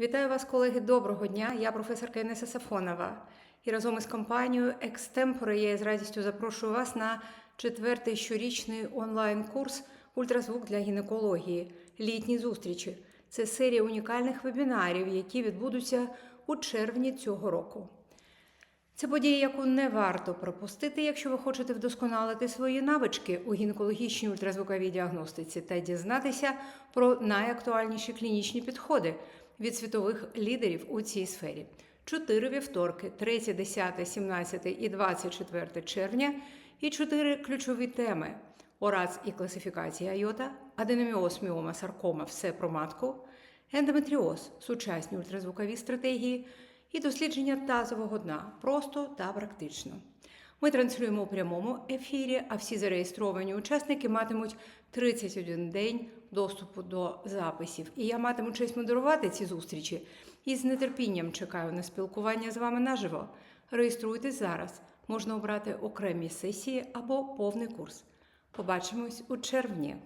Вітаю вас, колеги. Доброго дня. Я професорка Інеса Сафонова. І разом із компанією Екстемпори я з радістю запрошую вас на четвертий щорічний онлайн-курс Ультразвук для гінекології. Літні зустрічі. Це серія унікальних вебінарів, які відбудуться у червні цього року. Це подія, яку не варто пропустити, якщо ви хочете вдосконалити свої навички у гінекологічній ультразвуковій діагностиці та дізнатися про найактуальніші клінічні підходи від світових лідерів у цій сфері. Чотири вівторки 3, 10, 17 і 24 червня, і чотири ключові теми: орац і класифікація айота, аденоміоз, міома, саркома, все про матку, ендометріоз, сучасні ультразвукові стратегії і дослідження тазового дна просто та практично. Ми транслюємо у прямому ефірі, а всі зареєстровані учасники матимуть 31 день доступу до записів. І я матиму честь модерувати ці зустрічі і з нетерпінням чекаю на спілкування з вами наживо. Реєструйтесь зараз. Можна обрати окремі сесії або повний курс. Побачимось у червні.